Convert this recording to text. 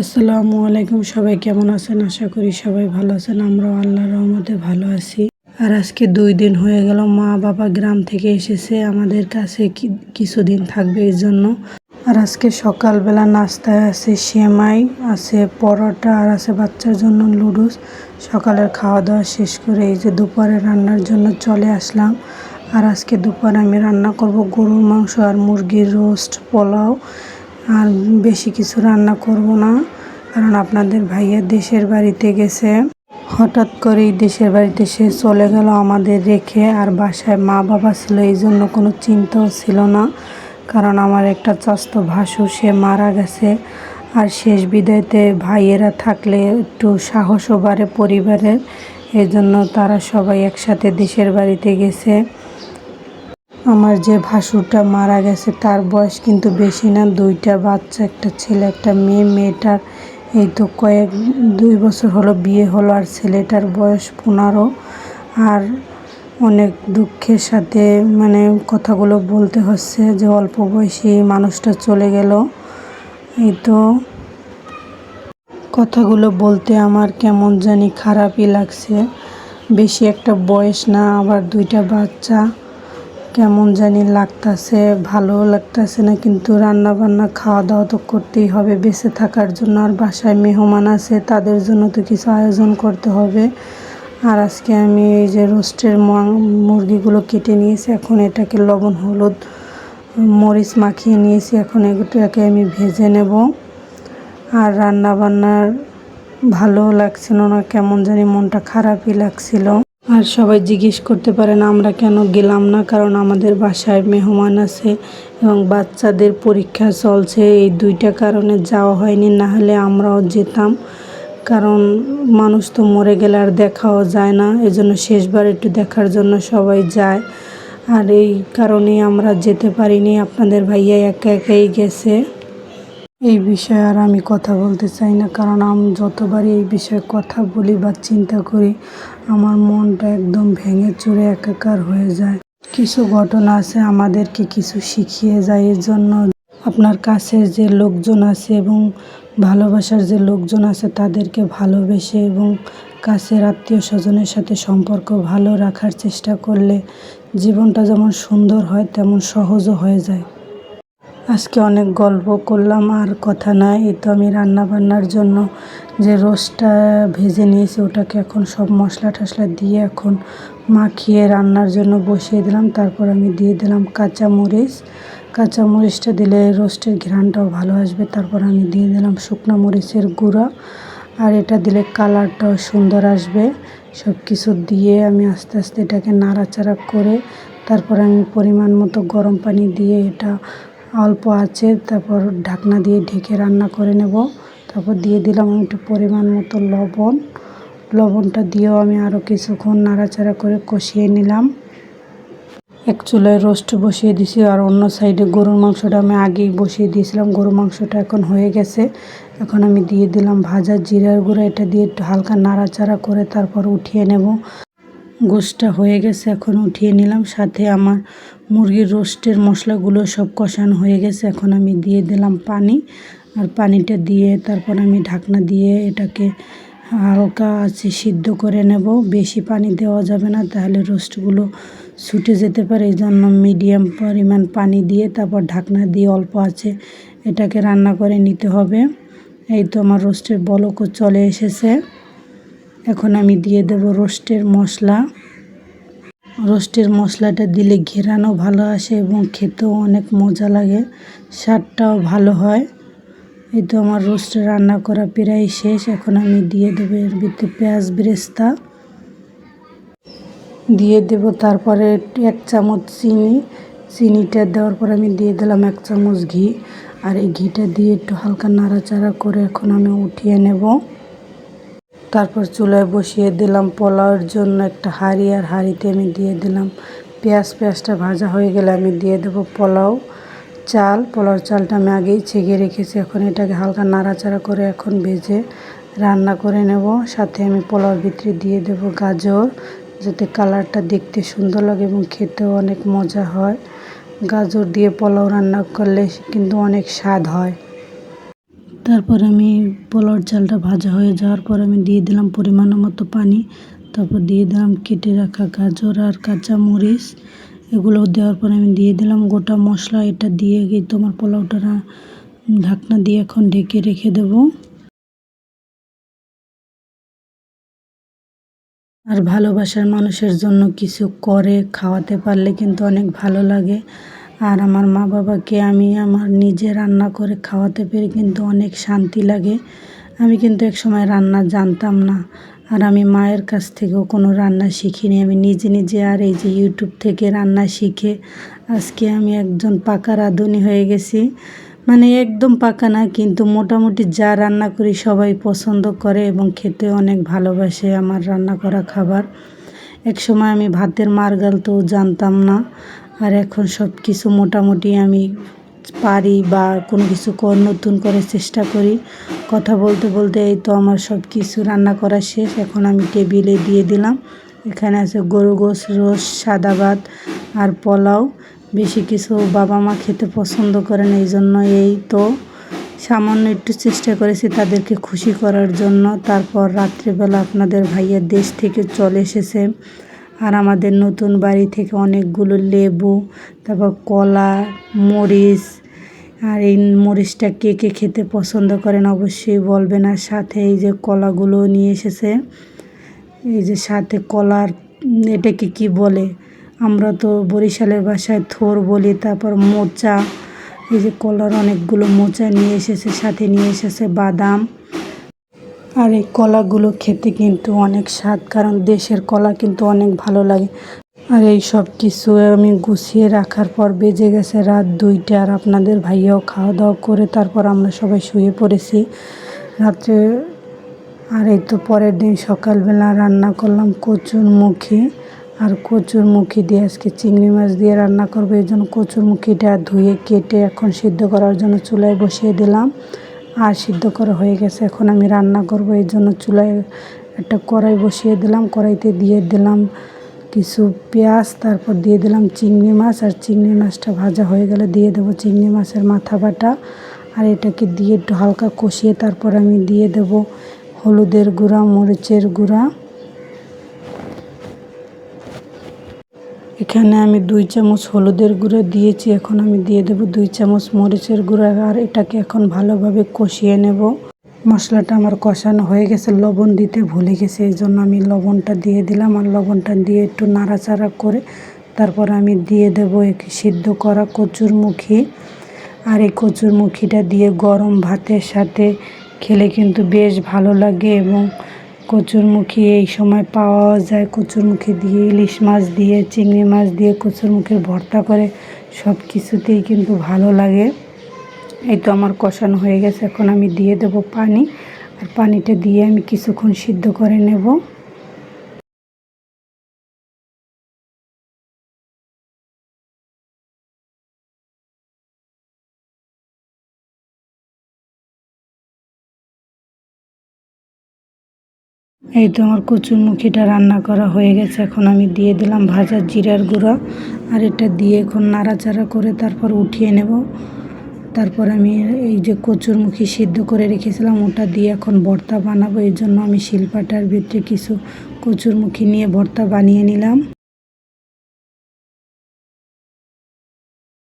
আসসালামু আলাইকুম, সবাই কেমন আছেন? আশা করি সবাই ভালো আছেন। আমরাও আল্লাহর রহমতে ভালো আছি। আর আজকে দুই দিন হয়ে গেল, মা বাবা গ্রাম থেকে এসেছে। আমাদের কাছে কিছুদিন থাকবে এই জন্য। আর আজকে সকালবেলা নাস্তায় আছে সেমাই, আছে পরোটা, আর আছে বাচ্চার জন্য লুডুস সকালের খাওয়া দাওয়া শেষ করে এই যে দুপুরে রান্নার জন্য চলে আসলাম। আর আজকে দুপুরে আমি রান্না করব গরুর মাংস আর মুরগির রোস্ট পোলাও। আর বেশি কিছু রান্না করব না, কারণ আপনাদের ভাইয়া দেশের বাড়িতে গেছে। হঠাৎ করেই দেশের বাড়িতে সে চলে গেল আমাদের রেখে, আর বাসায় মা বাবা ছিল, এই জন্য কোনো চিন্তাও ছিল না। কারণ আমার একটা চাস্ত ভাসু সে মারা গেছে। আর শেষ বিদায়তে ভাইয়েরা থাকলে একটু সাহসও বাড়ে পরিবারের, এই জন্য তারা সবাই একসাথে দেশের বাড়িতে গেছে। আমার যে ভাসুরটা মারা গেছে, তার বয়স কিন্তু বেশি না। দুইটা বাচ্চা, একটা ছেলে, একটা মেয়ে। মেয়েটার এই তো কয়েক, দুই বছর হলো বিয়ে হলো আর ছেলেটার বয়স পনেরো। আর অনেক দুঃখের সাথে মানে কথাগুলো বলতে হচ্ছে যে অল্প বয়সী মানুষটা চলে গেল। এই তো কথাগুলো বলতে আমার কেমন জানি খারাপই লাগছে। বেশি একটা বয়স না, আবার দুইটা বাচ্চা। কেমন জানি লাগতাছে, ভালো লাগতাছে না, কিন্তু রান্না বান্না খাওয়া দাওয়া তো করতেই হবে। বেঁচে থাকার জন্য আর বাসায় মেহমান আছে, তাদের জন্য তো কিছু আয়োজন করতে হবে। আর আজকে আমি এই যে রোস্টের মুরগিগুলো কেটে নিয়েছি, এখন এটাকে লবণ, হলুদ, মরিচ মাখিয়ে নিয়েছি, এখন এটাকে আমি ভেজে নেব। আর রান্না বান্নার ভালো লাগছিল না, কেমন জানি মনটা খারাপই লাগছিল। আর সবাই জিজ্ঞেস করতে পারেন আমরা কেন গেলাম না? কারণ আমাদের বাসায় মেহমান আছে এবং বাচ্চাদের পরীক্ষা চলছে। এই দুইটা কারণে যাওয়া হয়নি, না হলে আমরাও যেতাম। কারণ মানুষ তো মরে গেলে আর দেখাও যায় না। এজন্য শেষবার একটু দেখার জন্য সবাই যায়। আর এই কারণেই আমরা যেতে পারিনি। আপনাদের ভাইয়া একা একাই গেছে। এই বিষয়ে আর আমি কথা বলতে চাই না, কারণ আমি যতবারই এই বিষয়ে কথা বলি বা চিন্তা করি, আমার মনটা একদম ভেঙে চুরে একাকার হয়ে যায়। কিছু ঘটনা আছে আমাদেরকে কিছু শিখিয়ে যায় এর জন্য আপনার কাছের যে লোকজন আছে এবং ভালোবাসার যে লোকজন আছে তাদেরকে ভালোবেসে এবং কাছের আত্মীয় স্বজনের সাথে সম্পর্ক ভালো রাখার চেষ্টা করলে জীবনটা যেমন সুন্দর হয়, তেমন সহজও হয়ে যায়। আজকে অনেক গল্প করলাম, আর কথা নাই। এই তো আমি রান্না বান্নার জন্য যে রোস্টটা ভেজে নিয়েছি, ওটাকে এখন সব মশলা টশলা দিয়ে এখন মাখিয়ে রান্নার জন্য বসিয়ে দিলাম। তারপর আমি দিয়ে দিলাম কাঁচা মরিচ কাঁচা মরিচটা দিলে রোস্টের ঘ্রাণটাও ভালো আসবে। তারপর আমি দিয়ে দিলাম শুকনো মরিচের গুঁড়া। আর এটা দিলে কালারটাও সুন্দর আসবে। সব কিছু দিয়ে আমি আস্তে আস্তে এটাকে নাড়াচাড়া করে, তারপর আমি পরিমাণ মতো গরম পানি দিয়ে এটা অল্প আছে, তারপর ঢাকনা দিয়ে ঢেকে রান্না করে নেব। তারপর দিয়ে দিলাম আমি একটু পরিমাণ মতো লবণ। লবণটা দিয়েও আমি আরও কিছুক্ষণ নাড়াচাড়া করে কষিয়ে নিলাম। এক চুলায় রোস্ট বসিয়ে দিছি, আর অন্য সাইডে গরুর মাংসটা আমি আগেই বসিয়ে দিয়েছিলাম। গরুর মাংসটা এখন হয়ে গেছে। এখন আমি দিয়ে দিলাম ভাজা জিরার গুঁড়ো, এটা দিয়ে একটু হালকা নাড়াচাড়া করে তারপর উঠিয়ে নেব। গোশটা হয়ে গেছে, এখন উঠিয়ে নিলাম। সাথে আমার মুরগির রোস্টের মশলাগুলো সব কষানো হয়ে গেছে, এখন আমি দিয়ে দিলাম পানি। আর পানিটা দিয়ে তারপর আমি ঢাকনা দিয়ে এটাকে হালকা আছে সিদ্ধ করে নেব। বেশি পানি দেওয়া যাবে না, তাহলে রোস্টগুলো ছুটে যেতে পারে। এই জন্য মিডিয়াম পরিমাণ পানি দিয়ে তারপর ঢাকনা দিয়ে অল্প আছে এটাকে রান্না করে নিতে হবে। এই তো আমার রোস্টের বলকও চলে এসেছে। এখন আমি দিয়ে দেব রোস্টের মশলা। রোস্টের মশলাটা দিলে ঘেরানো ভালো আসে এবং খেতেও অনেক মজা লাগে, স্বাদটাও ভালো হয়। এই তো আমার রোস্ট রান্না করা প্রায় শেষ, এখন আমি দিয়ে দেবো এর ভিতরে পেঁয়াজ বেরেস্তা। দিয়ে দেব তারপরে এক চামচ চিনি, চিনিটা দেওয়ার পর আমি দিয়ে দিলাম এক চামচ ঘি। আর এই ঘিটা দিয়ে একটু হালকা নাড়াচাড়া করে এখন আমি উঠিয়ে নেব। তারপর চুলায় বসিয়ে দিলাম পোলাওয়ের জন্য একটা হাঁড়ি, আর হাঁড়িতে আমি দিয়ে দিলাম পেঁয়াজ। পেঁয়াজটা ভাজা হয়ে গেলে আমি দিয়ে দেব পোলাও চাল। পোলাও চালটা আমি আগেই ছেঁকে রেখেছি, এখন এটাকে হালকা নাড়াচাড়া করে এখন ভেজে রান্না করে নেব। সাথে আমি পোলাওর ভিতরে দিয়ে দেব গাজর, যাতে কালারটা দেখতে সুন্দর লাগে এবং খেতেও অনেক মজা হয়। গাজর দিয়ে পোলাও রান্না করলে কিন্তু অনেক স্বাদ হয়। তারপর আমি পোলাওর চালটা ভাজা হয়ে যাওয়ার পর আমি দিয়ে দিলাম পরিমাণ মতো পানি। তারপর দিয়ে দিলাম কেটে রাখা গাজর আর কাঁচা মরিচ। এগুলো দেওয়ার পর আমি দিয়ে দিলাম গোটা মশলা। এটা দিয়ে গিয়ে তোমার পোলাওটা ঢাকনা দিয়ে এখন ঢেকে রেখে দেবো। আর ভালোবাসার মানুষের জন্য কিছু করে, খাওয়াতে পারলে কিন্তু অনেক ভালো লাগে। আর আমার মা বাবাকে আমি আমার নিজে রান্না করে খাওয়াতে পেরে কিন্তু অনেক শান্তি লাগে। আমি কিন্তু এক সময় রান্না জানতাম না। আর আমি মায়ের কাছ থেকেও কোনো রান্না শিখিনি। আমি নিজে নিজে আর এই যে ইউটিউব থেকে রান্না শিখে আজকে আমি একজন পাকা রাঁধুনি হয়ে গেছি। মানে একদম পাকা না, কিন্তু মোটামুটি যা রান্না করি সবাই পছন্দ করে এবং খেতে অনেক ভালোবাসে আমার রান্না করা খাবার। এক সময় আমি ভাতের মার গালতেও জানতাম না। আর এখন সব কিছু মোটামুটি আমি পারি বা কোনো কিছু কর, নতুন করে চেষ্টা করি। কথা বলতে বলতে এই তো আমার সব কিছু রান্না করা শেষ। এখন আমি টেবিলে দিয়ে দিলাম। এখানে আছে গরু গোস রোস সাদা ভাত আর পোলাও। বেশি কিছু বাবা মা খেতে পছন্দ করেন এই জন্য এই তো। সামান্য একটু চেষ্টা করেছি তাদেরকে খুশি করার জন্য। তারপর রাত্রিবেলা আপনাদের ভাইয়ের দেশ থেকে চলে এসেছে। আর আমাদের নতুন বাড়ি থেকে অনেকগুলো লেবু, তারপর কলা, মরিচ, আর এই মরিচটা কে কে খেতে পছন্দ করেন অবশ্যই বলবেন। আর সাথে এই যে কলাগুলো নিয়ে এসেছে, এই যে সাথে কলার, এটাকে কি বলে? আমরা তো বরিশালের ভাষায় থোর বলি, তারপর মোচা, এই যে কলার অনেকগুলো মোচা নিয়ে এসেছে, সাথে নিয়ে এসেছে বাদাম। আর এই কলাগুলো খেতে কিন্তু অনেক স্বাদ, কারণ দেশের কলা কিন্তু অনেক ভালো লাগে। আর এই সব কিছু আমি গুছিয়ে রাখার পর বেজে গেছে রাত দুইটা আর আপনাদের ভাইয়াও খাওয়া দাওয়া করে তারপর আমরা সবাই শুয়ে পড়েছি। রাত্রে আর এই তো পরের দিন সকালবেলা রান্না করলাম কচুর মুখি আর কচুর মুখি দিয়ে আজকে চিংড়ি মাছ দিয়ে রান্না করব, এই জন্য কচুর মুখিটা ধুয়ে কেটে এখন সিদ্ধ করার জন্য চুলায় বসিয়ে দিলাম। আর সিদ্ধ করা হয়ে গেছে। এখন আমি রান্না করব, এই জন্য চুলায় একটা কড়াই বসিয়ে দিলাম। কড়াইতে দিয়ে দিলাম কিছু পেঁয়াজ, তারপর দিয়ে দিলাম চিংড়ি মাছ। আর চিংড়ি মাছটা ভাজা হয়ে গেলে দিয়ে দেবো চিংড়ি মাছের মাথা বাটা। আর এটাকে দিয়ে একটু হালকা কষিয়ে তারপর আমি দিয়ে দেব হলুদের গুঁড়া, মরিচের গুঁড়া। এখানে আমি দুই চামচ হলুদের গুঁড়ো দিয়েছি, এখন আমি দিয়ে দেব দুই চামচ মরিচের গুঁড়া আর এটাকে এখন ভালোভাবে কষিয়ে নেব। মশলাটা আমার কষানো হয়ে গেছে, লবণ দিতে ভুলে গেছে, এই জন্য আমি লবণটা দিয়ে দিলাম আর লবণটা দিয়ে একটু নাড়াচাড়া করে তারপর আমি দিয়ে দেব সিদ্ধ করা কচুর মুখি আর এই কচুর মুখিটা দিয়ে গরম ভাতের সাথে খেলে কিন্তু বেশ ভালো লাগে এবং কচুরমুখী এই সময় পাওয়া যায়। কচুরমুখী দিয়ে, ইলিশ মাছ দিয়ে, চিংড়ি মাছ দিয়ে কচুরমুখীর ভর্তা করে সব কিছুতেই কিন্তু ভালো লাগে। এই তো আমার কষানো হয়ে গেছে। এখন আমি দিয়ে দেব পানি। আর পানিটা দিয়ে আমি কিছুক্ষণ সিদ্ধ করে নেব। এই তো আমার কচুরমুখিটা রান্না করা হয়ে গেছে। এখন আমি দিয়ে দিলাম ভাজা জিরার গুঁড়া আর এটা দিয়ে এখন নাড়াচাড়া করে তারপর উঠিয়ে নেব। তারপর আমি এই যে কচুরমুখী সিদ্ধ করে রেখেছিলাম, ওটা দিয়ে এখন ভর্তা বানাবো। এই জন্য আমি শিলপাটার ভিতরে কিছু কচুরমুখী নিয়ে ভর্তা বানিয়ে নিলাম।